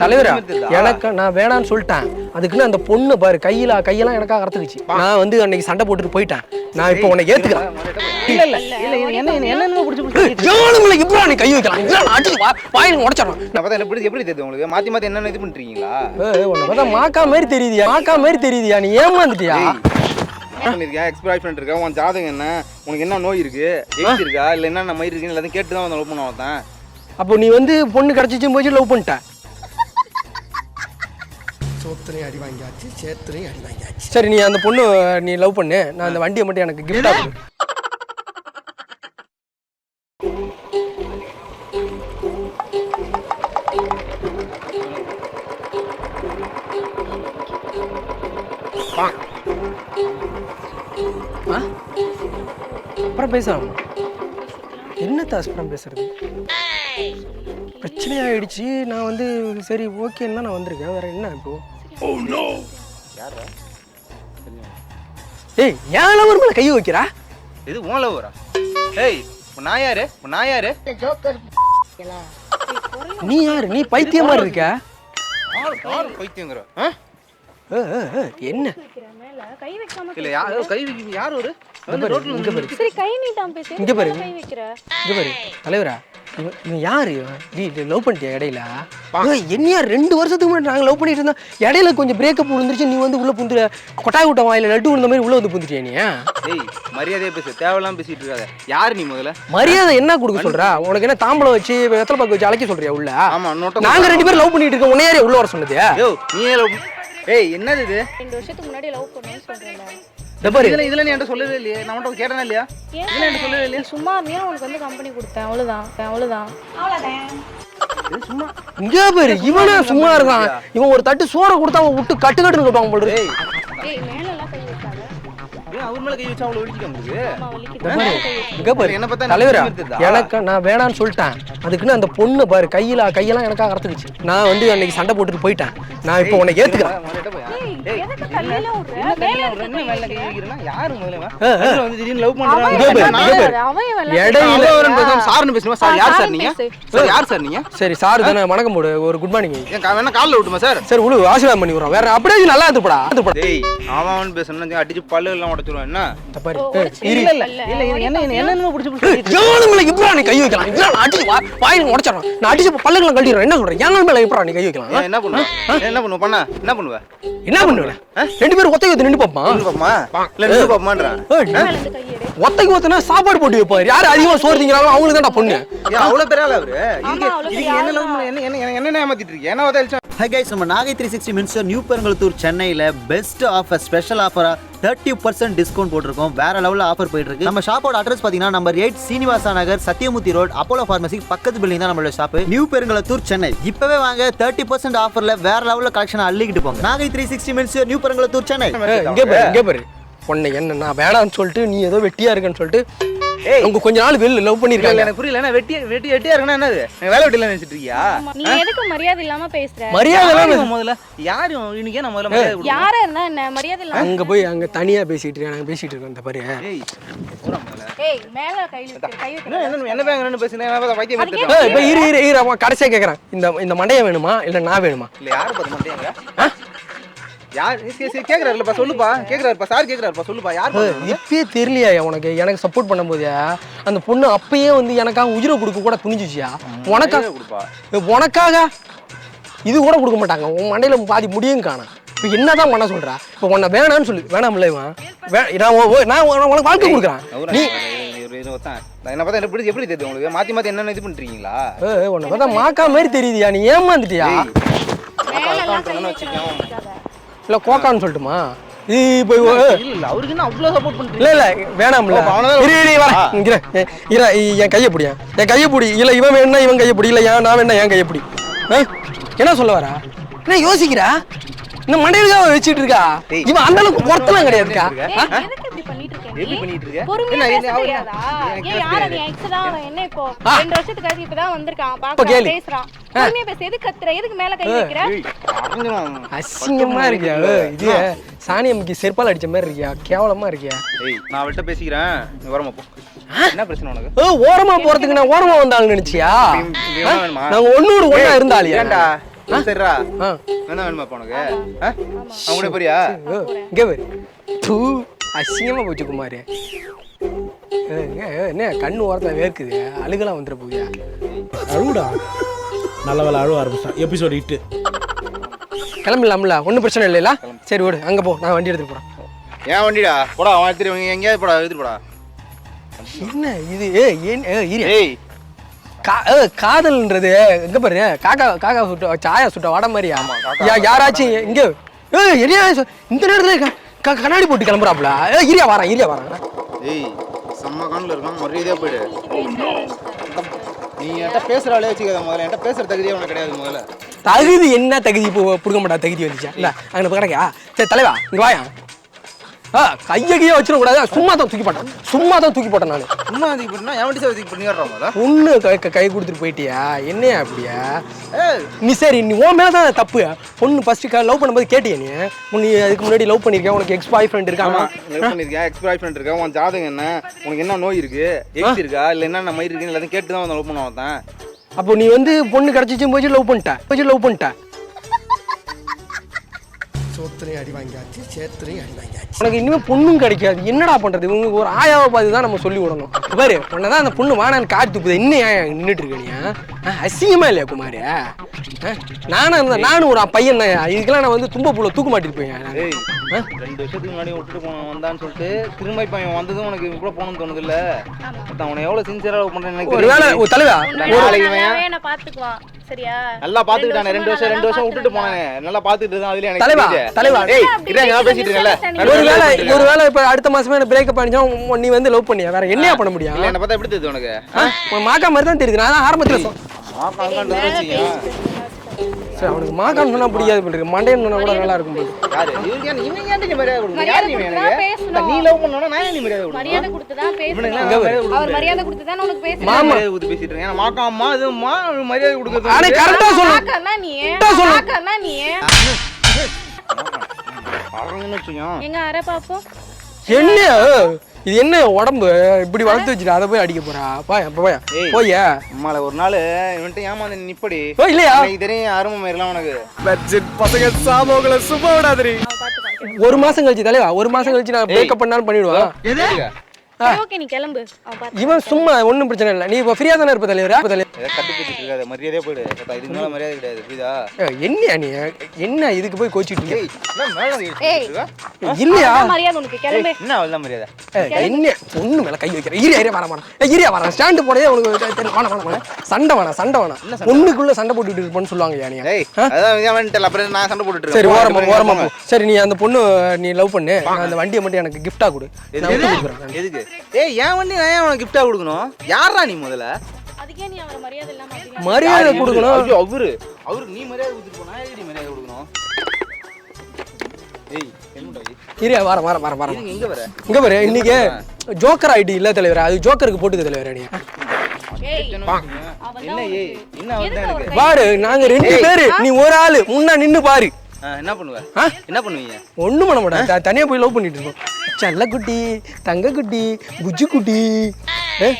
தலைவரா? எனக்கு நான் வேணான்னு சொல்லிட்டேன். அதுக்குன்னு அந்த பொண்ணு பாரு கையில கையெல்லாம் எனக்காக அறுத்துக்குச்சு நான் வந்து அன்னைக்கு சண்டை போட்டுட்டு போயிட்டேன். நான் இப்போ உன்னை ஏத்துக்கிறேன். இல்ல இல்ல என்ன என்ன பிடிச்சி பிடிச்சி இப்படி நீ கை வைக்கலாம். நான் அடிச்சு வா- வாயில உடச்சிடறேன் நான் பார்த்தா எப்படி எப்படி தெரியுது உங்களுக்கு? மாத்தி மாத்தி என்னென்ன இது பண்றீங்களா? உன்னை பார்த்தா மாக்கா மாதிரி தெரியுதியா? மாக்கா மாதிரி தெரியுதியா? நீ ஏமாந்துட்டியா? என்ன பண்ணிருக்கேன் எக்ஸ் பாய் ஃப்ரெண்ட் இருக்கா? உன் ஜாதகம் என்ன? உனக்கு என்ன நோய் இருக்கு? எக்ஸ் இருக்கா? இல்ல என்னென்ன மயிர் இருக்குன்னு எல்லாத்தையும் கேட்டு தான் வந்து லவ் பண்ண வந்தேன். அப்போ நீ வந்து பொண்ணு கிடைச்சிச்சு போய் லவ் பண்ணிட்ட. சோத்துலையும் அடி வாங்கியாச்சு சேத்துலையும் அடி வாங்கியாச்சு. சரி நீ அந்த பொண்ணு நீ லவ் பண்ணு. நான் அந்த வண்டியை மட்டும் எனக்கு கிஃப்டா கொடு. ஆ? அப்புறம் பேசலாம் என்னத்த அப்புறம் பேசுறது? பிரச்சனை ஆயிடுச்சு நான் வந்து சரி ஓகேன்னு தான் நான் வந்திருக்கேன். வேற என்ன இப்போ? ஏய் ஏன் லவர் மேல கை வைக்கிறா? இது உன் லவ்வரா ஏய் இப்ப நான் யாரு? இப்ப நான் யாரு? நீ யாரு? நீ பைத்தியமா இருக்க? ஆள் ஆள் பைத்தியங்கிற? என்ன கை வைக்காம இல்ல யார் கை வைக்க யார் ஒரு? இங்க பாரு இங்க பாரு. சரி கை நீட்டாம பேசு. இங்க பாரு. இங்க பாரு. தலைவரா? இவன் இவன் யாரு? இவன்? நீ லவ் பண்ணிட்டியா இடையில? என்னையா ரெண்டு வருஷத்துக்கு முன்னாடி நாங்க லவ் பண்ணிட்டு இருந்தோம். இடையில கொஞ்சம் பிரேக்கப் விழுந்துருச்சு நீ வந்து உள்ள புந்து கொட்டாய் விட்ட வாயில லட்டு விழுந்த மாதிரி உள்ள வந்து புந்துட்டியா நீ? ஏய் மரியாதையா பேசு தேவையில்லாம் பேசிட்டு இருக்காத. யார் நீ முதல்ல? மரியாதை என்ன கொடுக்க சொல்றா? உனக்கு என்ன தாம்பளம் வச்சு வெத்தலை பாக்கு வச்சு அழைக்க சொல்றியா உள்ள? ஆமா நாங்க ரெண்டு பேரும் லவ் பண்ணிட்டு இருக்கோம் உன்னைய யாரு உள்ள வர சொன்னது? நீ ஏய் என்னது இது? ரெண்டு வருஷத்துக்கு முன்னாடி லவ் பண்ணேன்னு பாரு இதுல இதுல நீ என்கிட்ட சொல்லவே இல்லையே. நான் உன்கிட்ட கேட்டனா இல்லையா? இதுல என்கிட்ட சொல்லவே இல்லையா? சும்மா வந்து கம்பெனி கொடுத்தேன்? அவ்வளவுதான். அவ்வளவுதான். அவ்வளவுதான். இது சும்மா. இங்க பாரு. இவனே சும்மா இருக்கான். இவன் ஒரு தட்டு சோறை கொடுத்தா அவன் விட்டு கட்டு கட்டுன்னு கட்டுவாங்க போல இருக்கு. ஏய். மேல எல்லாம் கை அவர் மேல கை வச்சா முடியுது? என்ன பார்த்தா தலைவரா? எனக்கு நான் வேணான்னு சொல்லிட்டேன். அதுக்குன்னு அந்த பொண்ணு பாரு கையில கையெல்லாம் எனக்காக அறுத்துக்குச்சு. நான் வந்து அன்னைக்கு சண்டை போட்டுட்டு போயிட்டேன். நான் இப்போ உன்னை ஏத்துக்கிறேன். சார், சார் சாருன்னு நீங்க? பேசு. சார், யார் சார் நீங்க? சரி சார் தானே வணக்கம் போடு. ஒரு குட் மார்னிங் வேணா கால்ல விட்டுமா சார்? சரி உழு ஆசீர்வாதம் பண்ணி விடுறோம். வேற அப்படியே நல்லா இருந்துப்படா அவன் அவன் பேசணும்னா அடிச்சு பல்லு. எல்லாம் உடைச்சிருவான், என்ன? என்ன- கழட்டிடுறேன். என்ன சொல்றேன் எங்க மேல எப்படா நீ கை வைக்கலாம். ஏன், என்ன பண்ணுவ? என்ன ரெண்டு பேரும் ஒத்தைக்கு ஒத்து நின்று நின்னு பாப்போமா? இல்ல. ஒத்தைக்கு ஒத்தனா சாப்பாடு போட்டு வைப்பாரு யார் அதிகமா சோறு திங்கிறாங்களோ அவங்களுக்கு தான்டா பொண்ணு அவ்வளவு பெரிய ஆளா அவரு? என்ன என்ன- என்ன- ஏமாத்திட்டு? என்ன? ஹை கைஸ் நம்ம Nagai three sixty minister new Perungalathur சென்னையில் பெஸ்ட் ஆஃபர் ஸ்பெஷல் ஆஃபராக தேர்ட்டி பர்சன்ட் டிஸ்கவுண்ட் போட்டிருக்கோம். வேற லெவலில் ஆஃபர் போயிட்டு இருக்கு நம்ம ஷாப்போட அட்ரஸ் பார்த்தீங்கன்னா number eight Srinivasa Nagar Sathyamoorthy road Apollo pharmacy பக்கத்து பில்டிங் தான் நம்மளோட ஷாப் நியூ பெருங்கலத்தூர் சென்னை இப்பவே வாங்க தேர்ட்டி பர்சன்ட் ஆஃபரில் வேற லெவலில் கலெக்ஷன் அள்ளிக்கிட்டு போங்க. Nagai three sixty minister new Perungalathur Chennai ஏய், பாரு பாரு. என்ன நான் வேணாம்னு சொல்லிட்டு நீ ஏதோ வெட்டியா இருக்குன்னு சொல்லிட்டு ஏய். உங்க கொஞ்ச நாள் வெளில லவ் பண்ணிருக்காங்க. எனக்கு புரியல. என்ன வெட்டி வெட்டி வெட்டியா இருக்குன்னா என்னது? வேலை வெட்டில நினைச்சிட்டு இருக்கியா? நீ எதுக்கு மரியாதை இல்லாம பேசுற? மரியாதை இவன் முதல்ல? யாரு இவன்? இன்னைக்கு ஏன் நான் முதல்ல மரியாதை கொடுக்கணும்? யாரா இருந்தா என்ன? மரியாதை இல்லாம அங்க போய் அங்க தனியா பேசிட்டு இருக்கேன் பேசிட்டு இருக்கோம் இந்த பாரு. ஏய், போடா முதல்ல. ஏய் மேல கை வைக்கிற கை என்ன என்ன என்ன பேங்க என்ன பேசுனேன் நான் அதுக்கே எடுத்துட்டேன். ஏய், இப்ப இரு இரு இரு அவன் கடைசியா கேக்குறான். இந்த இந்த மண்டைய வேணுமா? இல்ல நான் வேணுமா? இல்ல யாரு பார்த்து மாட்டேங்க யார்? சரி சொல்லுப்பா. கேக்குறாருப்பா சார் கேக்குறாருப்பா சொல்லுப்பா. யார் இப்பயே தெரியலையா உனக்கு? எனக்கு சப்போர்ட் பண்ணும்போது அந்த பொண்ணு அப்பயே வந்து எனக்காக உயிரை கொடுக்க கூட துணிஞ்சிச்சியா? உனக்கா? கொடுப்பா. உனக்காக? இது கூட கொடுக்க மாட்டாங்க. உன் மண்டையில பாதி முடியும் காணும் இப்போ என்னதான் பண்ண சொல்றா? இப்போ உன்னை வேணாம்னு சொல்லு. வேணாம்ல இவன். வே நான் உன் உன் நான் உன் உனக்கு வாழ்க்கை கொடுக்குறேன். நீ என்ன பார்த்தா எப்படி எப்படி தெரியுது உங்களுக்கு? மாத்தி மாத்தி என்னென்ன இது பண்றீங்களா? ஏய், உன்னை பார்த்தா மாக்கா மாதிரி தெரியுதியா? நீ ஏமாந்துட்டியா? இல்ல கோக்கான்னு சொல்லட்டுமா? இல்ல அவருக்கு என்ன அவ்வளவு சப்போர்ட் பண்றீங்க? இல்ல இல்ல வேணாம்ல. இரு இரு. இரு என் கையை பிடியா என். கையை பிடி. இல்ல இவன் வேணா இவன் கையை பிடி. இல்ல ஏன் நான் வேணா என் கையை பிடி. ஆ? என்ன சொல்ல வரா? என்ன யோசிக்கிறா? இந்த மண்டையில வச்சுட்டு இருக்கா. இவன் அந்த அளவுக்கு பொருத்தலாம் கிடையாதுக்கா. ஏய், எதுக்கு இப்படி பண்ணிட்டு இருக்க நீ? எப்படி பண்ணிட்டு இருக்க? பொறுமையா என்ன, பேச என்ன, அவரு- தெரியாதா? எனக்கு ஏய், பேச யார் அது? தெரியாது. என் ex தான் அவன். என்ன இப்போ? ஆ. ரெண்டு வருஷத்துக்கு கழிச்சு இப்பதான் வந்திருக்கான். இப்ப பார்க்கறான், கேளு. பேசுறான். பொறுமையா பேசு. எதுக்கு கத்துற? எதுக்கு மேல கை வைக்கிற? அசிங்கமா இருக்கியா இது சாணியம்முக்கு செருப்பால் அடிச்ச மாதிரி இருக்கியா கேவலமா இருக்கியா நான் அவள்கிட்ட பேசிக்கிறேன் நீ வரமா போ என்ன பிரச்சனை உனக்கு ஏ ஓரமா போறதுக்கு நான் ஓரமா வந்தாலும் நினைச்சியா? நாங்க ஒன்னோடு ஒண்ணா இருந்தாலியா சரிடா என்ன வேணுமா உனக்கு? அவங்க போறியா இங்கே அசிங்கமாக போச்சு குமார். என்ன கண்ணு ஓரத்தில் வேர்க்குது? அழுகலாம் வந்துட போகுதியா அழுவுடா. நல்ல வேலை அழுவ ஆரம்பிச்சிட்டான். எபிசோட் இட்டு கிளம்பிடலாம்ல ஒன்றும் பிரச்சனை இல்லைல்ல? சரி விடு அங்கே போ. நான் வண்டி எடுத்துட்டு போகிறேன் ஏன் வண்டிடா? போடா அவன் எடுத்துட்டு எங்கேயாவது போடா எடுத்துட்டு போடா. என்ன இது? ஏ ஏன் ஏ இரு. ஏய். காதல்ன்றது எங்க பாரு காக்கா காக்கா சுட்ட சாயா சுட்ட வட மாதிரியா? யா யாராச்சும் இங்க ஏ என்னையா சொ- இந்த நேரத்துல கண்ணாடி போட்டு கிளம்புறாப்ல. ஏ இரியா வரேன் இரியா வரேன் ஏய் செம்ம காணில் இருக்கான் மரியாதையா போயிடு. நீ என்கிட்ட பேசுறாளே வச்சுக்காத முதல்ல. என்கிட்ட பேசுற தகுதியே உனக்கு கிடையாது முதல்ல. தகுதி என்ன தகுதி? இப்போ புடுங்க மாட்டா தகுதி வந்துச்சா? இல்ல அங்கே கிடக்கா சரி தலைவா இங்க வாயா. ஆ கையை கையை வச்சிடக்கூடாது. சும்மா தான் தூக்கி போட்டேன். சும்மா தான் தூக்கி போட்டேன் நான். சும்மா அதுக்கு பண்ணா என் வண்டி சேவை பண்ணி வர்றான் முதல்ல. பொண்ணு கை கை- கொடுத்துட்டு போயிட்டியா? என்னையா அப்படியா நீ சரி நீ உன் மேலே தான் தப்பு. பொண்ணு ஃபஸ்ட்டு லவ் பண்ணும்போது கேட்டியா நீ? நீ அதுக்கு முன்னாடி லவ் பண்ணியிருக்கேன் உனக்கு எக்ஸ் பாய் ஃப்ரெண்ட் இருக்காமா லவ் பண்ணிருக்கேன் எக்ஸ் பாய் ஃப்ரெண்ட் இருக்கா? உன் ஜாதகம் என்ன? உனக்கு என்ன நோய் இருக்கு? எக்ஸ் இருக்கா? இல்ல என்னென்ன மயிர் இருக்குன்னு எல்லாத்தையும் கேட்டு தான் வந்து லவ் பண்ண வந்தேன் அப்போ நீ வந்து பொண்ணு கிடச்சிச்சு போய் லவ் பண்ணிட்ட? போய் லவ் பண்ணிட்ட? சோத்துலையும் அடி வாங்கியாச்சு சேத்துலையும் அடி வாங்கியாச்சு. உனக்கு இனிமே பொண்ணும் கிடைக்காது. என்னடா பண்றது? இவங்க ஒரு ஆயாவை பார்த்து தான் நம்ம சொல்லி விடணும். பாரு உன்னதான் அந்த பொண்ணு வானான்னு காட்டு துப்புது. இன்னும் ஏன் நின்றுட்டு இருக்க நீ? அசிங்கமா இல்லையா குமார்? ஆ? நானும் இருந்த நானும் ஒரு பையன் தான். இதுக்கெல்லாம் நான் வந்து தும்ப புள்ள தூக்க மாட்டிட்டு போய் ஏய் ரெண்டு வருஷத்துக்கு முன்னாடி விட்டுட்டு போன வந்தான்னு சொல்லிட்டு திரும்ப இப்போ அவன் வந்ததும் உனக்கு கூட போகணும்னு தோணுது இல்ல அவனை எவ்வளவு சின்சியரா லவ் பண்றேன்னு எனக்கு ஒரு. ஒரு தலைவா? ஒரு பாத்துக்குவான் சரியா? நல்லா பாத்துக்கிட்டானே ரெண்டு வருஷம் ரெண்டு வருஷம் விட்டுட்டு போனானே. நல்லா பாத்துக்கிட்டு தான் அதுல எனக்கு தலைவா. தலைவா. ஏய் இதான் நான் பேசிட்டு இருக்கேன்ல. ஒரு வேளை ஒரு வேளை இப்போ அடுத்த மாசமே எனக்கு பிரேக்கப் பண்ணிச்சா நீ வந்து லவ் பண்ணியா? வேற என்னையா பண்ண முடியும்? இல்ல என்ன பார்த்தா எப்படி தெரியுது உனக்கு? மாக்கா மாதிரி தான் தெரியுது. நான் தான் ஆரம்பத்தில் சொ- மாக்காங்கன்றது செய்யும் சரி அவனுக்கு மாக்கான்னு சொன்னா பிடிக்காது பண்ணுறது மண்டையன் சொன்னா கூட நல்லா இருக்கும் போது யாரு? இவங்க ஏன் நீ மரியாதை கொடுக்கணும்? மரியாதை யார் நீ லவ் நான் ஏன் நீ மரியாதை மரியாதை கொடுக்கணும் கொடுத்து தான் பேசணும் மரியாதை அவர் மரியாதை கொடுத்து தான் உனக்கு பேசணும். மாமா. மரியாதை கொடுத்து பேசிட்டு இருக்கேன். மாக்கா அம்மா இது அம்மா மரியாதை கொடுக்கறது அடே கரெக்டா சொல்லு. மாக்கன்னா நீ. சொல்லு. மாக்கன்னா நீ. பறங்கன்னு வச்சுக்கோ எங்க அரை பாப்போம்? என்ன இது என்ன உடம்பு? இப்படி வளர்த்து வச்சுட்டு அதை போய் அடிக்க போறா? போய் போய். போய் அம்மால ஒரு நாள் இவன்ட்டு ஏமாந்து நிப்படி. ஓ இல்லையா? தெரியும் அருமை மயிரெல்லாம் உனக்கு. அவன் பாத்துப்பான் ஒரு மாசம் கழிச்சு தலைவா ஒரு மாசம் கழிச்சு நான் பிரேக்கப் பண்ணாலும் பண்ணிடுவான். ஓகே நீ கிளம்பு. அவன் பாத்து இவன் சும்மா ஒன்றும் பிரச்சனை இல்லை. நீ இப்போ ஃப்ரீயா தானே இருப்ப தலைவரா? தலைவர் மரியாதையே போயிடு. இதுக்கு மேல மரியாதை கிடையாது புரியுதா? என்ன நீ? என்ன இதுக்கு போய் கோச்சிட்டு இல்லையா? மரியாதை உனக்கு கிளம்பு. என்ன அவள் மரியாதை? என்ன? பொண்ணு மேல கை வைக்கிற. இரியா இரியா வர வர இரியா வர ஸ்டாண்டு போடவே உனக்கு தெரியல. வேணாம் சண்டை வேணாம் சண்டை வேணாம். பொண்ணுக்குள்ள சண்டை போட்டுட்டு இருப்பேன்னு சொல்லுவாங்க யா நீ. ஏய் அதான் அப்புறம் நான் சண்டை போட்டுட்டு சரி இருக்கேன். ஓரமா ஓரமா சரி நீ அந்த பொண்ணு நீ லவ் பண்ணு. அந்த வண்டியை மட்டும் எனக்கு கிஃப்டா கொடு. எதுக்கு? ஏய் ஏன் வண்டி நான் ஏன் உனக்கு கிஃப்டா கொடுக்கணும்? யாரா நீ முதல்ல? நீ மரியாதை? கொடுக்கணும். ஐயோ, அவரு. அவருக்கு நீ மரியாதை கொடுத்துட்டு போனா ஏடி மரியாதை கொடுக்கணும்? ஏய் இரியா வர வர வர வர. எங்க வர. இங்க பாரு இன்னைக்கு ஜோக்கர் ஐடி இல்ல தலைவர் அது ஜோக்கருக்கு போட்டுக்க தலைவர் நீ. பாரு? நாங்க ரெண்டு பேரு நீ ஒரு ஆளு முன்னா நின்னு பாரு. என்ன பண்ணுவ? என்ன பண்ணுவீங்க? ஒண்ணும் பண்ண மாட்டேன். த- தனியா போய் லவ் பண்ணிட்டு இருக்கோம். செல்ல குட்டி தங்க குட்டி புஜ்ஜு குட்டி. ஏய்.